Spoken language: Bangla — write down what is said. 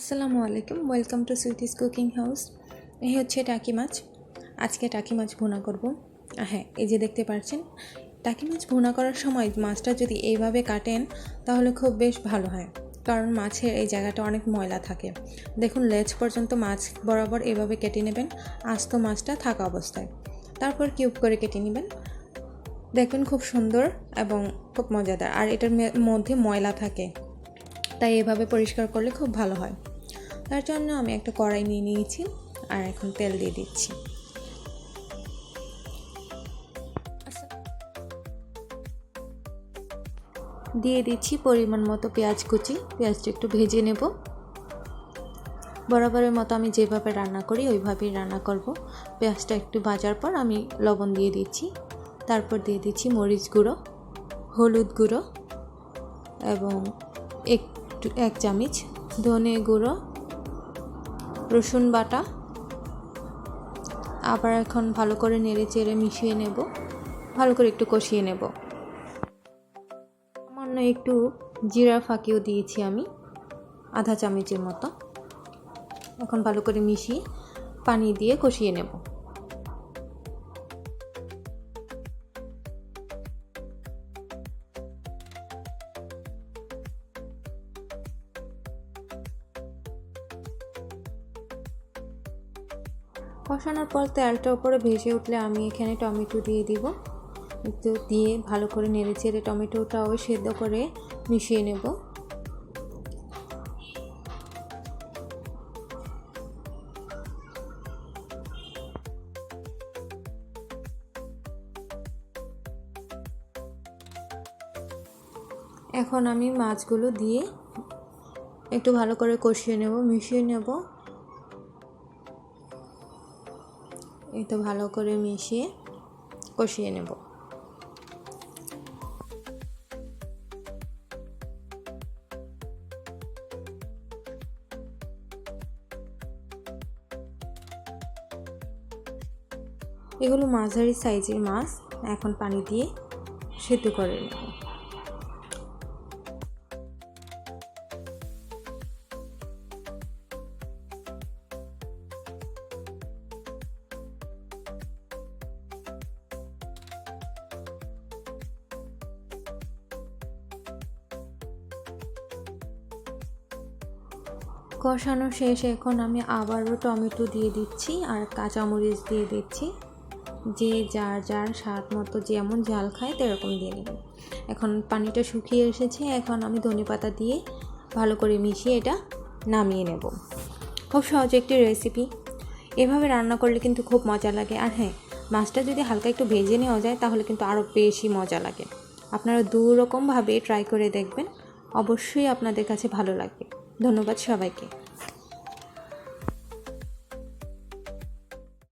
আসসালামু আলাইকুম welcome to Sweetie's cooking house এই হচ্ছে টাকি মাছ। আজকে টাকি মাছ ভুনা করব। হ্যাঁ এই যে দেখতে পাচ্ছেন টাকি মাছ ভুনা করার সময় মাছটা যদি এইভাবে কাটেন, তাহলে খুব বেশ ভালো হয়। কারণ মাছের এই জায়গাটা অনেক ময়লা থাকে। দেখুন, লেজ পর্যন্ত মাছ বরাবর এভাবে কেটে নেবেন, আস্ত মাছটা থাকা অবস্থায়। তারপর কিউব করে কেটে নেবেন। দেখবেন খুব সুন্দর এবং খুব মজাদার। আর এটার মধ্যে ময়লা থাকে। তাই এভাবে পরিষ্কার করলে খুব ভালো হয়। তার জন্য আমি একটা কড়াই নিয়ে নিয়েছি আর এখন তেল দিয়ে দিচ্ছি। দিয়ে দিচ্ছি পরিমাণ মতো পেঁয়াজ কুচি। পেঁয়াজটা একটু ভেজে নেব। বরাবরের মতো আমি যেভাবে রান্না করি ওইভাবেই রান্না করব। পেঁয়াজটা একটু ভাজার পর আমি লবণ দিয়ে দিচ্ছি। তারপর দিয়ে দিচ্ছি মরিচ গুঁড়ো, হলুদ গুঁড়ো এবং একটু, এক চামচ ধনে গুঁড়ো রসুন বাটা। আবার এখন ভালো করে নেড়ে চেড়ে মিশিয়ে নেব। ভালো করে একটু কষিয়ে নেব। সামান্য একটু জিরা ফাঁকিও দিয়েছি আমি, আধা চামচের মতো। এখন ভালো করে মিশিয়ে পানি দিয়ে কষিয়ে নেব। কষানোর পর তেলটা উপরে ভেসে উঠলে আমি এখানে টমেটো দিয়ে দিব। একটু দিয়ে ভালো করে নেড়ে চেড়ে টমেটোটাও সেদ্ধ করে মিশিয়ে নেব। এখন আমি মাছগুলো দিয়ে একটু ভালো করে কষিয়ে নেব, মিশিয়ে নেব। এই তো ভালো করে মিশিয়ে কষিয়ে নেব। এগুলো মাঝারি সাইজের মাছ, এখন পানি দিয়ে সেদ্ধ করে নেব। কষানো শেষ, এখন আমি আবারও টমেটো দিয়ে দিচ্ছি আর কাঁচামরিচ দিয়ে দিচ্ছি। যে যার যার স্বাদ মতো যেমন ঝাল খায় তেরকম দিয়ে নেবেন এখন পানিটা শুকিয়ে এসেছে, এখন আমি ধনে পাতা দিয়ে ভালো করে মিশিয়ে এটা নামিয়ে নেব। খুব সহজ একটি রেসিপি এভাবে রান্না করলে কিন্তু খুব মজা লাগে। আর হ্যাঁ মাছটা যদি হালকা একটু ভেজে নেওয়া যায়, তাহলে কিন্তু আরও বেশি মজা লাগে। আপনারা দু রকমভাবে ট্রাই করে দেখবেন। অবশ্যই আপনাদের কাছে ভালো লাগবে। ধন্যবাদ সবাইকে।